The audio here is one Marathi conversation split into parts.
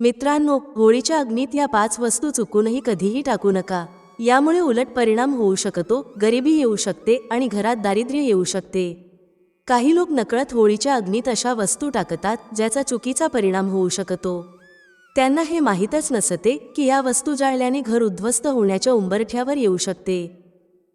मित्रांनो होळीच्या अग्नीत या पाच वस्तू चुकूनही कधीही टाकू नका. यामुळे उलट परिणाम होऊ शकतो गरिबी येऊ शकते आणि घरात दारिद्र्य येऊ शकते. काही लोक नकळत होळीच्या अग्नीत अशा वस्तू टाकतात ज्याचा चुकीचा परिणाम होऊ शकतो. त्यांना हे माहीतच नसते की या वस्तू जाळल्याने घर उद्ध्वस्त होण्याच्या उंबरठ्यावर येऊ शकते.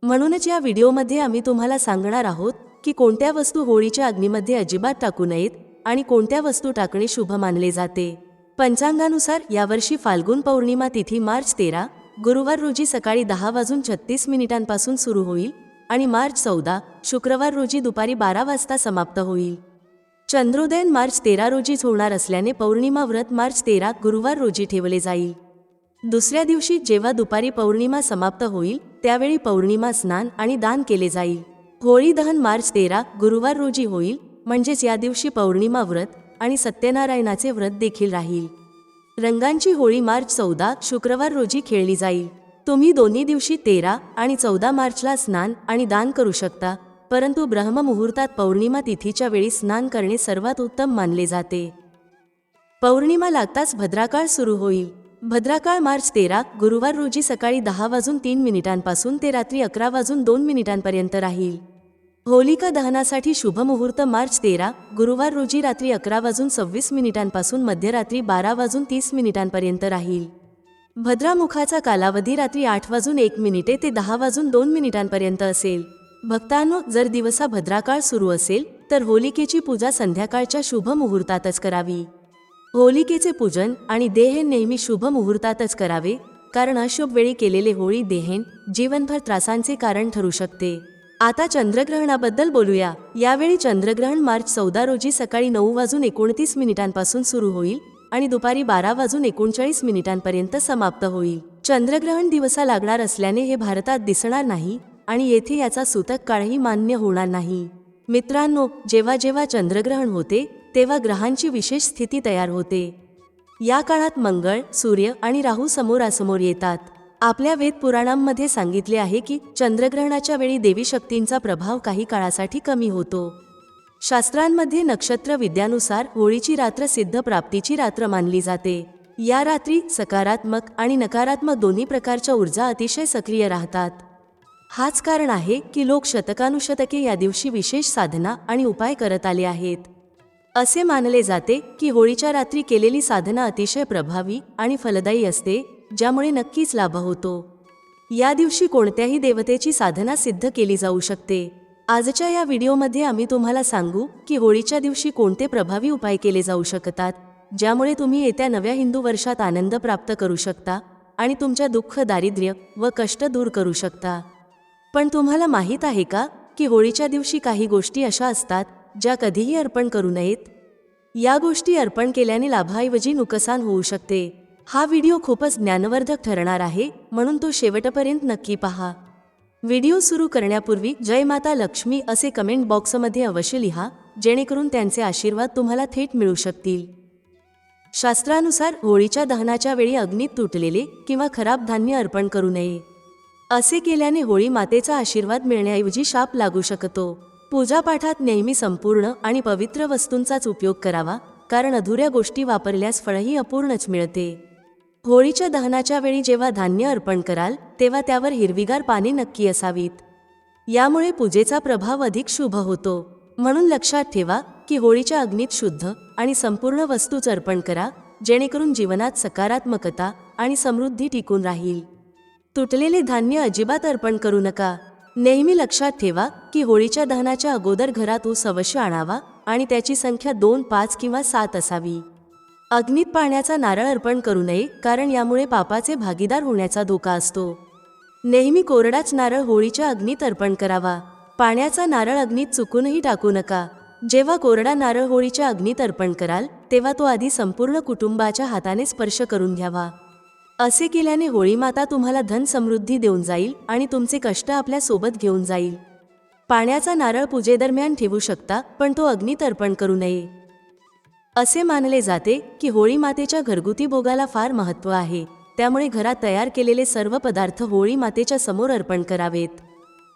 म्हणूनच या व्हिडिओमध्ये आम्ही तुम्हाला सांगणार आहोत की कोणत्या वस्तू होळीच्या अग्नीमध्ये अजिबात टाकू नयेत आणि कोणत्या वस्तू टाकणे शुभ मानले जाते. पंचांगानुसार यावर्षी फाल्गुन पौर्णिमा तिथी मार्च तेरा गुरुवार रोजी सकाळी दहा वाजून छत्तीस मिनिटांपासून सुरू होईल आणि मार्च चौदा शुक्रवार रोजी दुपारी बारा वाजता समाप्त होईल. चंद्रोदयन मार्च तेरा रोजीच होणार असल्याने पौर्णिमा व्रत मार्च तेरा गुरुवार रोजी ठेवले जाईल. दुसऱ्या दिवशी जेव्हा दुपारी पौर्णिमा समाप्त होईल त्यावेळी पौर्णिमा स्नान आणि दान केले जाईल. होळी दहन मार्च तेरा गुरुवार रोजी होईल म्हणजेच या दिवशी पौर्णिमा व्रत आणि सत्यनारायणाचे व्रत देखील राहील. रंगांची होळी मार्च चौदा शुक्रवार रोजी खेळली जाईल. तुम्ही दोन्ही दिवशी तेरा आणि चौदा मार्चला स्नान आणि दान करू शकता परंतु ब्रह्ममुहूर्तात पौर्णिमा तिथीच्या वेळी स्नान करणे सर्वात उत्तम मानले जाते. पौर्णिमा लागताच भद्राकाळ सुरू होईल. भद्राकाळ मार्च तेरा गुरुवार रोजी सकाळी दहा वाजून तीन मिनिटांपासून ते रात्री अकरा वाजून दोन मिनिटांपर्यंत राहील. होलिका दहनासाठी शुभ मुहूर्त मार्च तेरा गुरुवार रोजी रात्री अकरा वाजून सव्वीस मिनिटांपासून मध्यरात्री बारा वाजून तीस मिनिटांपर्यंत राहील. भद्रामुखाचा कालावधी रात्री आठ वाजून एक मिनिटे ते दहा वाजून दोन मिनिटांपर्यंत असेल. भक्तांनो जर दिवसा भद्राकाळ सुरू असेल तर होलिकेची पूजा संध्याकाळच्या शुभ मुहूर्तातच करावी. होलिकेचे पूजन आणि देहन नेहमी शुभ मुहूर्तातच करावे कारण अशुभ वेळी केलेले होळी देहेन जीवनभर त्रासांचे कारण ठरू शकते. आता चंद्रग्रहणाबद्दल बोलूया. यावेळी चंद्रग्रहण मार्च चौदा रोजी सकाळी नऊ वाजून एकोणतीस मिनिटांपासून सुरू होईल आणि दुपारी बारा वाजून एकोणचाळीस मिनिटांपर्यंत समाप्त होईल. चंद्रग्रहण दिवसा लागणार असल्याने हे भारतात दिसणार नाही आणि येथे याचा सूतक काळही मान्य होणार नाही. मित्रांनो जेव्हा जेव्हा चंद्रग्रहण होते तेव्हा ग्रहांची विशेष स्थिती तयार होते. या काळात मंगळ सूर्य आणि राहू समोरासमोर येतात. आपल्या वेद पुराणांमध्ये सांगितले आहे की चंद्रग्रहणाच्या वेळी देवी शक्तींचा प्रभाव काही काळासाठी कमी होतो. शास्त्रांमध्ये नक्षत्र विद्यानुसार होळीची रात्र सिद्ध प्राप्तीची रात्र मानली जाते. या रात्री सकारात्मक आणि नकारात्मक दोन्ही प्रकारच्या ऊर्जा अतिशय सक्रिय राहतात. हाच कारण आहे की लोक शतकानुशतके या दिवशी विशेष साधना आणि उपाय करत आले आहेत. असे मानले जाते की होळीच्या रात्री केलेली साधना अतिशय प्रभावी आणि फलदायी असते ज्यामुळे नक्कीच लाभ होतो. या दिवशी कोणत्याही देवतेची साधना सिद्ध केली जाऊ शकते. आजच्या या व्हिडिओमध्ये आम्ही तुम्हाला सांगू की होळीच्या दिवशी कोणते प्रभावी उपाय केले जाऊ शकतात ज्यामुळे तुम्ही येत्या नव्या हिंदू वर्षात आनंद प्राप्त करू शकता आणि तुमच्या दुःख दारिद्र्य व कष्ट दूर करू शकता. पण तुम्हाला माहीत आहे का की होळीच्या दिवशी काही गोष्टी अशा असतात ज्या कधीही अर्पण करू नयेत? या गोष्टी अर्पण केल्याने लाभाऐवजी नुकसान होऊ शकते. हा व्हिडिओ खूपच ज्ञानवर्धक ठरणार आहे म्हणून तो शेवटपर्यंत नक्की पहा. व्हिडिओ सुरू करण्यापूर्वी जय माता लक्ष्मी असे कमेंट बॉक्समध्ये अवश्य लिहा जेणेकरून त्यांचे आशीर्वाद तुम्हाला थेट मिळू शकतील. शास्त्रानुसार होळीच्या दहनाच्या वेळी अग्नीत तुटलेले किंवा खराब धान्य अर्पण करू नये. असे केल्याने होळी मातेचा आशीर्वाद मिळण्याऐवजी शाप लागू शकतो. पूजापाठात नेहमी संपूर्ण आणि पवित्र वस्तूंचाच उपयोग करावा कारण अधुऱ्या गोष्टी वापरल्यास फळही अपूर्णच मिळते. होळीच्या दहनाच्या वेळी जेव्हा धान्य अर्पण कराल तेव्हा त्यावर हिरवीगार पाने नक्की असावीत. यामुळे पूजेचा प्रभाव अधिक शुभ होतो. म्हणून लक्षात ठेवा की होळीच्या अग्नीत शुद्ध आणि संपूर्ण वस्तूच अर्पण करा जेणेकरून जीवनात सकारात्मकता आणि समृद्धी टिकून राहील. तुटलेले धान्य अजिबात अर्पण करू नका. नेहमी लक्षात ठेवा की होळीच्या दहनाच्या अगोदर घरात ऊस अवश्य आणावा आणि त्याची संख्या दोन पाच किंवा सात असावी. अग्नीत पाण्याचा नारळ अर्पण करू नये कारण यामुळे पापाचे भागीदार होण्याचा धोका असतो. नेहमी कोरडाच नारळ होळीच्या अग्नीत अर्पण करावा. पाण्याचा नारळ अग्नीत चुकूनही टाकू नका. जेव्हा कोरडा नारळ होळीच्या अग्नीत अर्पण कराल तेव्हा तो आधी संपूर्ण कुटुंबाच्या हाताने स्पर्श करून घ्यावा. असे केल्याने होळी माता तुम्हाला धन समृद्धी देऊन जाईल आणि तुमचे कष्ट आपल्यासोबत घेऊन जाईल. पाण्याचा नारळ पूजेदरम्यान ठेवू शकता पण तो अग्नीत अर्पण करू नये. असे मानले जाते की होळी मातेच्या घरगुती भोगाला फार महत्त्व आहे. त्यामुळे घरात तयार केलेले सर्व पदार्थ होळी मातेच्या समोर अर्पण करावेत.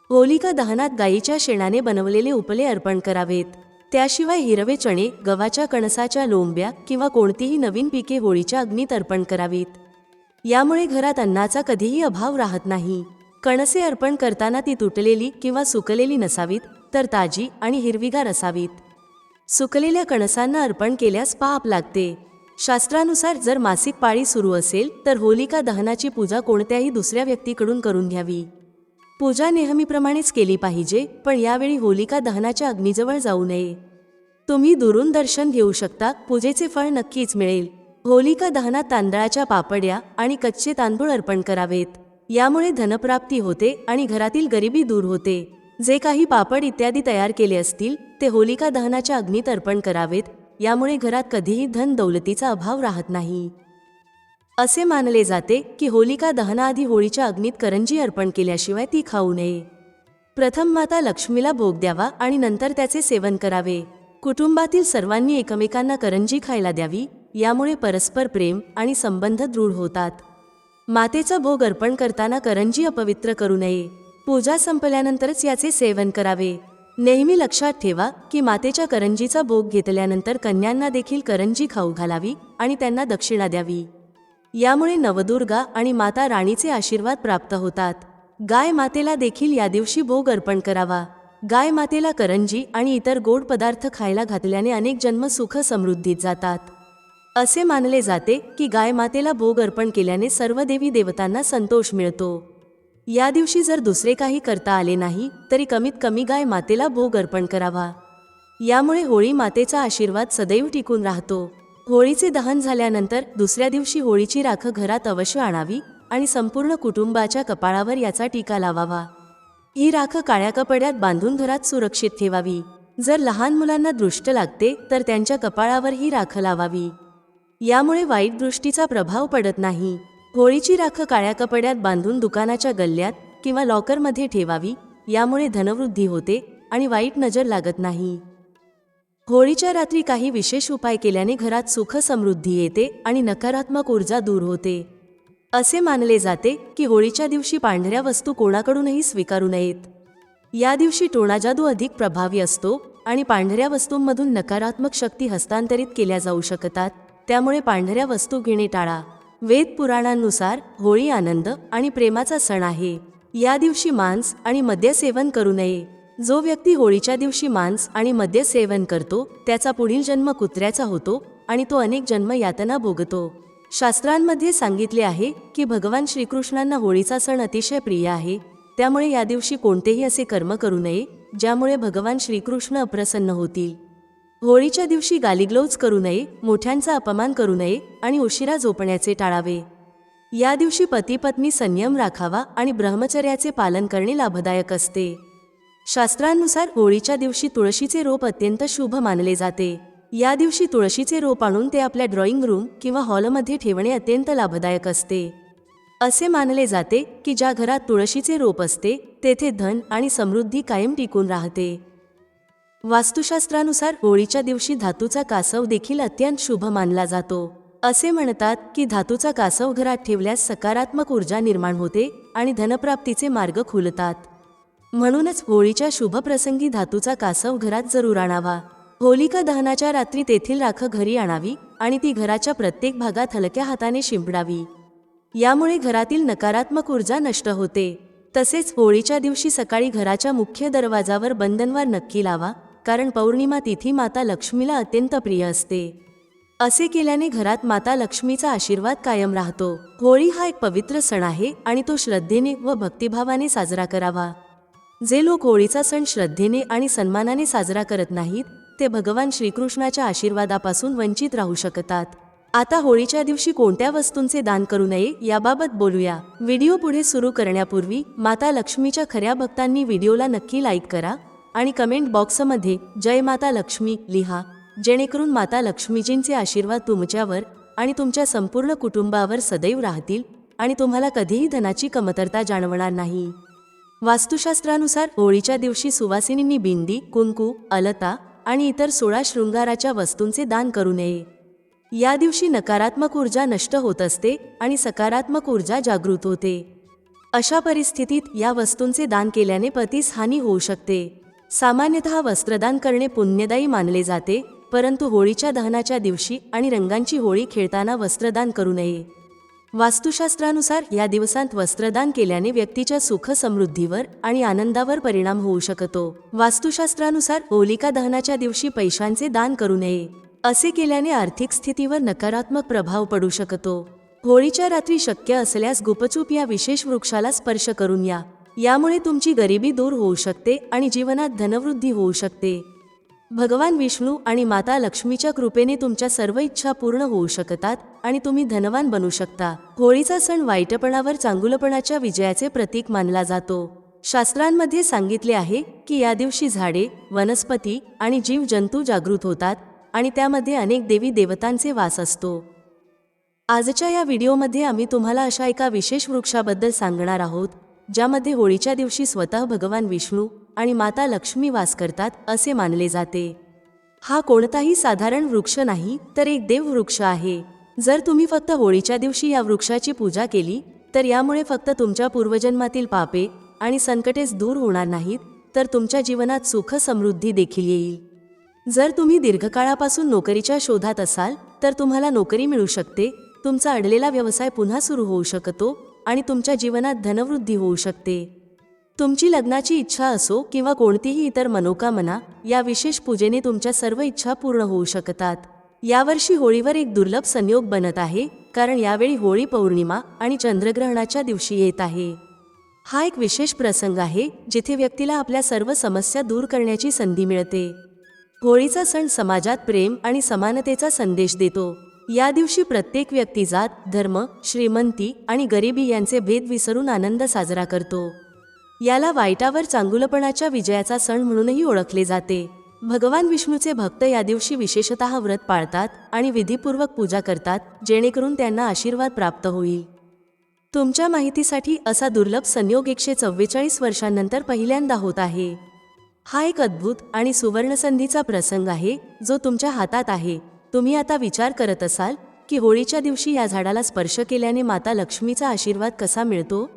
होलिका दहनात गायीच्या शेणाने बनवलेले उपले अर्पण करावेत. त्याशिवाय हिरवे चणे गव्हाच्या कणसाच्या लोंब्या किंवा कोणतीही नवीन पिके होळीच्या अग्नीत अर्पण करावीत. यामुळे घरात अन्नाचा कधीही अभाव राहत नाही. कणसे अर्पण करताना ती तुटलेली किंवा सुकलेली नसावीत तर ताजी आणि हिरवीगार असावीत. सुकलेल्या कणसांना अर्पण केल्यास पाप लागते. शास्त्रानुसार जर मासिक पाळी सुरू असेल तर होलिका दहनाची पूजा कोणत्याही दुसऱ्या व्यक्तीकडून करून घ्यावी. पूजा नेहमीप्रमाणेच केली पाहिजे पण यावेळी होलिका दहनाच्या अग्नीजवळ जाऊ नये. तुम्ही दुरून दर्शन घेऊ शकता पूजेचे फळ नक्कीच मिळेल. होलिका दहनात तांदळाच्या पापड्या आणि कच्चे तांदूळ अर्पण करावेत. यामुळे धनप्राप्ती होते आणि घरातील गरिबी दूर होते. जे काही पापड इत्यादी तयार केले असतील ते होलिका दहनाच्या अग्नीत अर्पण करावेत यामुळे घरात कधीही धन दौलतीचा अभाव राहत नाही. असे मानले जाते की होलिका दहनाआधी होळीच्या अग्नीत करंजी अर्पण केल्याशिवाय ती खाऊ नये. प्रथम माता लक्ष्मीला भोग द्यावा आणि नंतर त्याचे सेवन करावे. कुटुंबातील सर्वांनी एकमेकांना करंजी खायला द्यावी यामुळे परस्पर प्रेम आणि संबंध दृढ होतात. मातेचा भोग अर्पण करताना करंजी अपवित्र करू नये. पूजा संपल्यानंतरच याचे सेवन करावे. नेहमी लक्षात ठेवा की मातेच्या करंजीचा भोग घेतल्यानंतर कन्यांना देखील करंजी खाऊ घालावी आणि त्यांना दक्षिणा द्यावी. यामुळे नवदुर्गा आणि माता राणीचे आशीर्वाद प्राप्त होतात. गाय मातेला देखील या दिवशी भोग अर्पण करावा. गाय मातेला करंजी आणि इतर गोड पदार्थ खायला घातल्याने अनेक जन्म सुख समृद्धीत जातात. असे मानले जाते की गाय मातेला भोग अर्पण केल्याने सर्व देवी देवतांना संतोष मिळतो. या दिवशी जर दुसरे काही करता आले नाही तरी कमीत कमी गाय मातेला भोग अर्पण करावा. यामुळे होळी मातेचा आशीर्वाद सदैव टिकून राहतो. होळीचे दहन झाल्यानंतर दुसऱ्या दिवशी होळीची राख घरात अवश्य आणावी आणि संपूर्ण कुटुंबाच्या कपाळावर याचा टीका लावावा. ही राख काळ्या कपड्यात बांधून घरात सुरक्षित ठेवावी. जर लहान मुलांना दृष्ट लागते तर त्यांच्या कपाळावर ही राख लावावी. यामुळे वाईट दृष्टीचा प्रभाव पडत नाही. होळीची राख काळ्या कपड्यात बांधून दुकानाच्या गल्ल्यात किंवा लॉकरमध्ये ठेवावी यामुळे धनवृद्धी होते आणि वाईट नजर लागत नाही. होळीच्या रात्री काही विशेष उपाय केल्याने घरात सुख समृद्धी येते आणि नकारात्मक ऊर्जा दूर होते. असे मानले जाते की होळीच्या दिवशी पांढऱ्या वस्तू कोणाकडूनही स्वीकारू नयेत. या दिवशी टोणाजादू अधिक प्रभावी असतो आणि पांढऱ्या वस्तूंमधून नकारात्मक शक्ती हस्तांतरित केल्या जाऊ शकतात त्यामुळे पांढऱ्या वस्तू घेणे टाळा. वेद पुराणांनुसार होळी आनंद आणि प्रेमाचा सण आहे. या दिवशी मांस आणि मद्य सेवन करू नये. जो व्यक्ती होळीच्या दिवशी मांस आणि मद्य सेवन करतो त्याचा पुढील जन्म कुत्र्याचा होतो आणि तो अनेक जन्म यातना भोगतो. शास्त्रांमध्ये सांगितले आहे की भगवान श्रीकृष्णांना होळीचा सण अतिशय प्रिय आहे. त्यामुळे या दिवशी कोणतेही असे कर्म करू नये ज्यामुळे भगवान श्रीकृष्ण अप्रसन्न होतील. होळीच्या दिवशी गालीग्लोज करू नये मोठ्यांचा अपमान करू नये आणि उशिरा झोपण्याचे टाळावे. या दिवशी पती पत्नी संयम राखावा आणि ब्रह्मचर्याचे पालन करणे लाभदायक असते. शास्त्रांनुसार होळीच्या दिवशी तुळशीचे रोप अत्यंत शुभ मानले जाते. या दिवशी तुळशीचे रोप आणून ते आपल्या ड्रॉइंग रूम किंवा हॉलमध्ये ठेवणे अत्यंत लाभदायक असते. असे मानले जाते की ज्या घरात तुळशीचे रोप असते तेथे धन आणि समृद्धी कायम टिकून राहते. वास्तुशास्त्रानुसार होळीच्या दिवशी धातूचा कासव देखील अत्यंत शुभ मानला जातो. असे म्हणतात की धातूचा कासव घरात ठेवल्यास सकारात्मक ऊर्जा निर्माण होते आणि धनप्राप्तीचे मार्ग खुलतात. म्हणूनच होळीच्या शुभ प्रसंगी धातूचा कासव घरात जरूर आणावा. होलिका दहनाच्या रात्री तेथील राख घरी आणावी आणि ती घराच्या प्रत्येक भागात हलक्या हाताने शिंपडावी. यामुळे घरातील नकारात्मक ऊर्जा नष्ट होते. तसेच होळीच्या दिवशी सकाळी घराच्या मुख्य दरवाजावर बंधनवार नक्की लावा कारण पौर्णिमा तिथी माता लक्ष्मीला अत्यंत प्रिय असते. असे केल्याने घरात माता लक्ष्मीचा आशीर्वाद कायम राहतो. होळी हा एक पवित्र सण आहे आणि तो श्रद्धेने व भक्तिभावाने साजरा करावा. जे लोक होळीचा सण श्रद्धेने आणि सन्मानाने साजरा करत नाहीत ते भगवान श्रीकृष्णाच्या आशीर्वादापासून वंचित राहू शकतात. आता होळीच्या दिवशी कोणत्या वस्तूंचे दान करू नये याबाबत बोलूया. व्हिडिओ पुढे सुरू करण्यापूर्वी माता लक्ष्मीच्या खऱ्या भक्तांनी व्हिडिओला नक्की लाईक करा. आणि कमेंट बॉक्समध्ये जय माता लक्ष्मी लिहा. जेणेकरून माता लक्ष्मीजींचे आशीर्वाद तुमच्यावर आणि तुमच्या संपूर्ण कुटुंबावर सदैव राहतील आणि तुम्हाला कधीही धनाची कमतरता जाणवणार नाही. वास्तुशास्त्रानुसार होळीच्या दिवशी सुवासिनींनी बिंदी कुंकू अलता आणि इतर सोळा शृंगाराच्या वस्तूंचे दान करू नये. या दिवशी नकारात्मक ऊर्जा नष्ट होत असते आणि सकारात्मक ऊर्जा जागृत होते. अशा परिस्थितीत या वस्तूंचे दान केल्याने पतीस हानी होऊ शकते. सामान्यतः वस्त्रदान करणे पुण्यदायी मानले जाते परंतु होळीच्या दहनाच्या दिवशी आणि रंगांची होळी खेळताना वस्त्रदान करू नये. वास्तुशास्त्रानुसार या दिवसांत वस्त्रदान केल्याने व्यक्तीच्या सुख समृद्धीवर आणि आनंदावर परिणाम होऊ शकतो. वास्तुशास्त्रानुसार होलिका दहनाच्या दिवशी पैशांचे दान करू नये. असे केल्याने आर्थिक स्थितीवर नकारात्मक प्रभाव पडू शकतो. होळीच्या रात्री शक्य असल्यास गुपचूप या विशेष वृक्षाला स्पर्श करून या. यामुळे तुमची गरिबी दूर होऊ शकते आणि जीवनात धनवृद्धी होऊ शकते. भगवान विष्णू आणि माता लक्ष्मीच्या कृपेने तुमच्या सर्व इच्छा पूर्ण होऊ शकतात आणि तुम्ही धनवान बनू शकता. होळीचा सण वाईटपणावर चांगुलपणाच्या विजयाचे प्रतीक मानला जातो. शास्त्रांमध्ये सांगितले आहे की या दिवशी झाडे वनस्पती आणि जीवजंतू जागृत होतात आणि त्यामध्ये अनेक देवी देवतांचे वास असतो. आजच्या या व्हिडिओमध्ये आम्ही तुम्हाला अशा एका विशेष वृक्षाबद्दल सांगणार आहोत. ज्यामध्ये होळीच्या दिवशी स्वतः भगवान विष्णू आणि माता लक्ष्मी वास करतात असे मानले जाते. हा कोणताही साधारण वृक्ष नाही तर एक देववृक्ष आहे. जर तुम्ही फक्त होळीच्या दिवशी या वृक्षाची पूजा केली तर यामुळे फक्त तुमच्या पूर्वजन्मातील पापे आणि संकटेच दूर होणार नाहीत तर तुमच्या जीवनात सुख समृद्धी देखील येईल. जर तुम्ही दीर्घकाळापासून नोकरीच्या शोधात असाल तर तुम्हाला नोकरी मिळू शकते तुमचा अडलेला व्यवसाय पुन्हा सुरू होऊ शकतो आणि तुमच्या जीवनात धनवृद्धी होऊ शकते. तुमची लग्नाची इच्छा असो किंवा कोणतीही इतर मनोकामना या विशेष पूजेने तुमच्या सर्व इच्छा पूर्ण होऊ शकतात. यावर्षी होळीवर एक दुर्लभ संयोग बनत आहे कारण यावेळी होळी पौर्णिमा आणि चंद्रग्रहणाच्या दिवशी येत आहे. हा एक विशेष प्रसंग आहे जिथे व्यक्तीला आपल्या सर्व समस्या दूर करण्याची संधी मिळते. होळीचा सण समाजात प्रेम आणि समानतेचा संदेश देतो. या दिवशी प्रत्येक व्यक्ती जात धर्म श्रीमंती आणि गरिबी यांचे भेद विसरून आनंद साजरा करतो. याला वाईटावर चांगुलपणाच्या विजयाचा सण म्हणूनही ओळखले जाते. भगवान विष्णूचे भक्त या दिवशी विशेषतः व्रत पाळतात आणि विधीपूर्वक पूजा करतात जेणेकरून त्यांना आशीर्वाद प्राप्त होईल. तुमच्या माहितीसाठी असा दुर्लभ संयोग एकशे चव्वेचाळीस वर्षांनंतर पहिल्यांदा होत आहे. हा एक अद्भुत आणि सुवर्णसंधीचा प्रसंग आहे जो तुमच्या हातात आहे. तुम्ही आता विचार करत असाल की होळीच्या दिवशी या झाडाला स्पर्श केल्याने माता लक्ष्मीचा आशीर्वाद कसा मिळतो?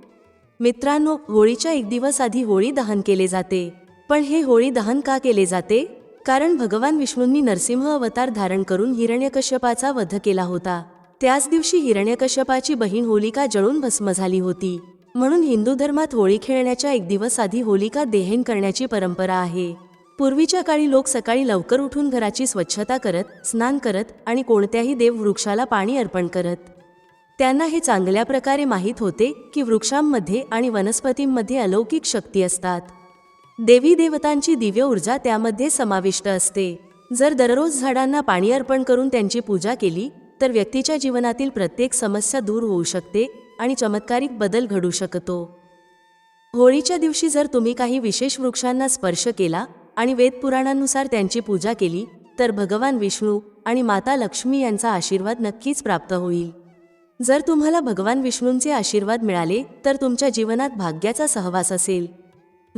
मित्रांनो होळीच्या एक दिवस आधी होळी दहन केले जाते. पण हे होळी दहन का केले जाते? कारण भगवान विष्णूंनी नरसिंह अवतार धारण करून हिरण्यकश्यपाचा वध केला होता. त्याच दिवशी हिरण्यकश्यपाची बहीण होलिका जळून भस्म झाली होती. म्हणून हिंदू धर्मात होळी खेळण्याच्या एक दिवस आधी होलिका देहेन करण्याची परंपरा आहे. पूर्वीच्या काळी लोक सकाळी लवकर उठून घराची स्वच्छता करत स्नान करत आणि कोणत्याही देववृक्षाला पाणी अर्पण करत. त्यांना हे चांगल्या प्रकारे माहीत होते की वृक्षांमध्ये आणि वनस्पतींमध्ये अलौकिक शक्ती असतात. देवी देवतांची दिव्य ऊर्जा त्यामध्ये समाविष्ट असते. जर दररोज झाडांना पाणी अर्पण करून त्यांची पूजा केली तर व्यक्तीच्या जीवनातील प्रत्येक समस्या दूर होऊ शकते आणि चमत्कारिक बदल घडू शकतो. होळीच्या दिवशी जर तुम्ही काही विशेष वृक्षांना स्पर्श केला आणि वेदपुराणांनुसार त्यांची पूजा केली तर भगवान विष्णू आणि माता लक्ष्मी यांचा आशीर्वाद नक्कीच प्राप्त होईल. जर तुम्हाला भगवान विष्णूंचे आशीर्वाद मिळाले तर तुमच्या जीवनात भाग्याचा सहवास असेल.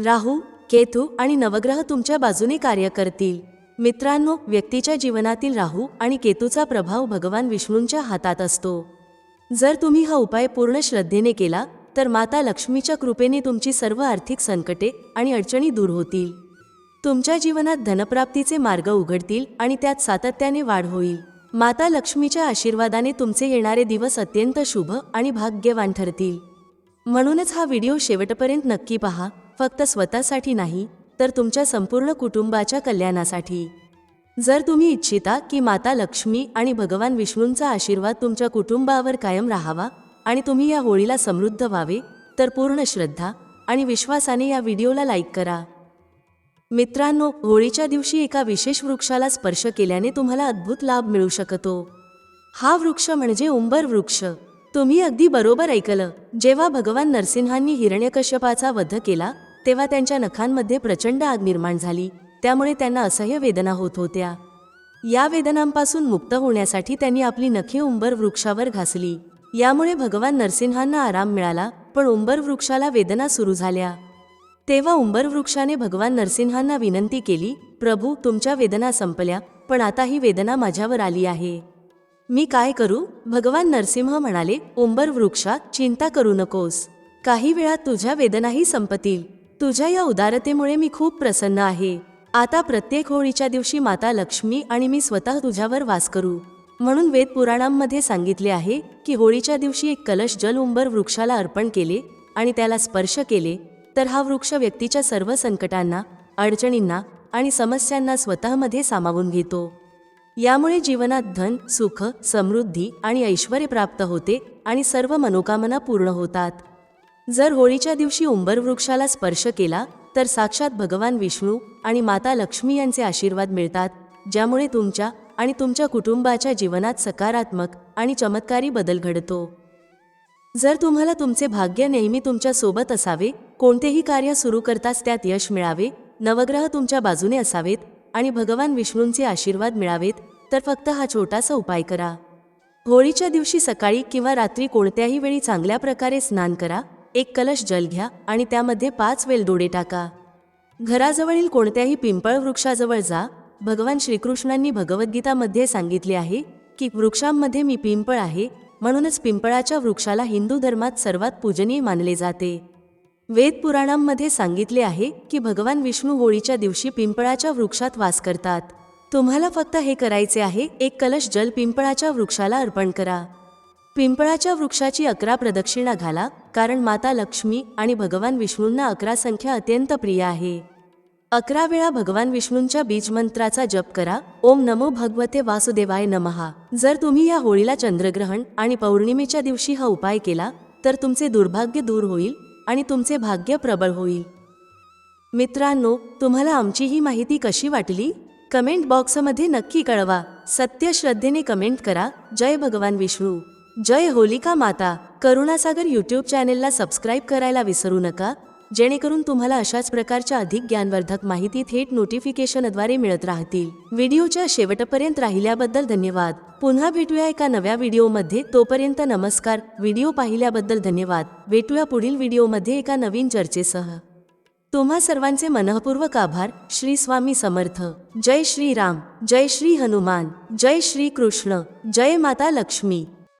राहू केतू आणि नवग्रह तुमच्या बाजूने कार्य करतील. मित्रांनो व्यक्तीच्या जीवनातील राहू आणि केतूचा प्रभाव भगवान विष्णूंच्या हातात असतो. जर तुम्ही हा उपाय पूर्ण श्रद्धेने केला तर माता लक्ष्मीच्या कृपेने तुमची सर्व आर्थिक संकटे आणि अडचणी दूर होतील. तुमच्या जीवनात धनप्राप्तीचे मार्ग उघडतील आणि त्यात सातत्याने वाढ होईल. माता लक्ष्मीच्या आशीर्वादाने तुमचे येणारे दिवस अत्यंत शुभ आणि भाग्यवान ठरतील. म्हणूनच हा व्हिडिओ शेवटपर्यंत नक्की पहा. फक्त स्वतःसाठी नाही तर तुमच्या संपूर्ण कुटुंबाच्या कल्याणासाठी. जर तुम्ही इच्छिता की माता लक्ष्मी आणि भगवान विष्णूंचा आशीर्वाद तुमच्या कुटुंबावर कायम राहावा आणि तुम्ही या होळीला समृद्ध व्हावे तर पूर्ण श्रद्धा आणि विश्वासाने या व्हिडिओला लाईक करा. मित्रांनो होळीच्या दिवशी एका विशेष वृक्षाला स्पर्श केल्याने तुम्हाला अद्भुत लाभ मिळू शकतो. हा वृक्ष म्हणजे उंबर वृक्ष. तुम्ही अगदी बरोबर ऐकलं. जेव्हा भगवान नरसिंहांनी हिरण्यकश्यपाचा वध केला तेव्हा त्यांच्या नखांमध्ये प्रचंड आग निर्माण झाली. त्यामुळे त्यांना असह्य वेदना होत होत्या. या वेदनांपासून मुक्त होण्यासाठी त्यांनी आपली नखे उंबर वृक्षावर घासली. यामुळे भगवान नरसिंहांना आराम मिळाला पण उंबर वृक्षाला वेदना सुरू झाल्या. तेव्हा उंबर वृक्षाने भगवान नरसिंहांना विनंती केली प्रभू तुमच्या वेदना संपल्या पण आता ही वेदना माझ्यावर आली आहे. मी काय करू? भगवान नरसिंह म्हणाले उंबर वृक्षा चिंता करू नकोस. काही वेळात तुझ्या वेदनाही संपतील. तुझ्या या उदारतेमुळे मी खूप प्रसन्न आहे. आता प्रत्येक होळीच्या दिवशी माता लक्ष्मी आणि मी स्वतः तुझ्यावर वास करू. म्हणून वेद पुराणांमध्ये सांगितले आहे की होळीच्या दिवशी एक कलश जल उंबर वृक्षाला अर्पण केले आणि त्याला स्पर्श केले तर हा वृक्ष व्यक्तीच्या सर्व संकटांना अडचणींना आणि समस्यांना स्वतःमध्ये सामावून घेतो. यामुळे जीवनात धन सुख समृद्धी आणि ऐश्वर प्राप्त होते आणि सर्व मनोकामना पूर्ण होतात. जर होळीच्या दिवशी उंबर वृक्षाला स्पर्श केला तर साक्षात भगवान विष्णू आणि माता लक्ष्मी यांचे आशीर्वाद मिळतात ज्यामुळे तुमच्या आणि तुमच्या कुटुंबाच्या जीवनात सकारात्मक आणि चमत्कारी बदल घडतो. जर तुम्हाला तुमचे भाग्य नेहमी तुमच्यासोबत असावे कोणतेही कार्य सुरू करताच त्यात यश मिळावे नवग्रह तुमच्या बाजूने असावेत आणि भगवान विष्णूंचे आशीर्वाद मिळावेत तर फक्त हा छोटासा उपाय करा. होळीच्या दिवशी सकाळी किंवा रात्री कोणत्याही वेळी चांगल्या प्रकारे स्नान करा एक कलश जल घ्या आणि त्यामध्ये पाच वेलदोडे टाका. घराजवळील कोणत्याही पिंपळ वृक्षाजवळ जा. भगवान श्रीकृष्णांनी भगवद्गीतामध्ये सांगितले आहे की वृक्षांमध्ये मी पिंपळ आहे म्हणूनच पिंपळाच्या वृक्षाला हिंदू धर्मात सर्वात पूजनीय मानले जाते. वेद पुराणांमध्ये सांगितले आहे की भगवान विष्णू होळीच्या दिवशी पिंपळाच्या वृक्षात वास करतात. तुम्हाला फक्त हे करायचे आहे एक कलश जल पिंपळाच्या वृक्षाला अर्पण करा. पिंपळाच्या वृक्षाची अकरा प्रदक्षिणा घाला कारण माता लक्ष्मी आणि भगवान विष्णूंना अकरा संख्या अत्यंत प्रिय आहे. अकरा वेळा भगवान विष्णूंच्या बीजमंत्राचा जप करा. ओम नमो भगवते वासुदेवाय नमहा. जर तुम्ही या होळीला चंद्रग्रहण आणि पौर्णिमेच्या दिवशी हा उपाय केला तर तुमचे दुर्भाग्य दूर होईल आणि तुमचे भाग्य प्रबळ होईल. मित्रांनो तुम्हाला आमची ही माहिती कशी वाटली? कमेंट बॉक्समध्ये नक्की कळवा. सत्य श्रद्धेने कमेंट करा. जय भगवान विष्णू. जय होलिका माता. करुणासागर यूट्यूब चॅनेलला सबस्क्राईब करायला विसरू नका. जेणेकरून तुम्हाला अशाच प्रकारच्या अधिक ज्ञानवर्धक माहिती थेट नोटिफिकेशनद्वारे मिळत राहतील. व्हिडिओच्या शेवटपर्यंत राहिल्याबद्दल धन्यवाद. पुन्हा भेटूया एका नव्या व्हिडिओमध्ये. तोपर्यंत नमस्कार. व्हिडिओ पाहिल्याबद्दल धन्यवाद. भेटूया पुढील व्हिडिओमध्ये एका नवीन चर्चेसह. तुम्हा सर्वांचे मनःपूर्वक आभार. श्री स्वामी समर्थ. जय श्री राम जय श्री हनुमान. जय श्री कृष्ण. जय माता लक्ष्मी.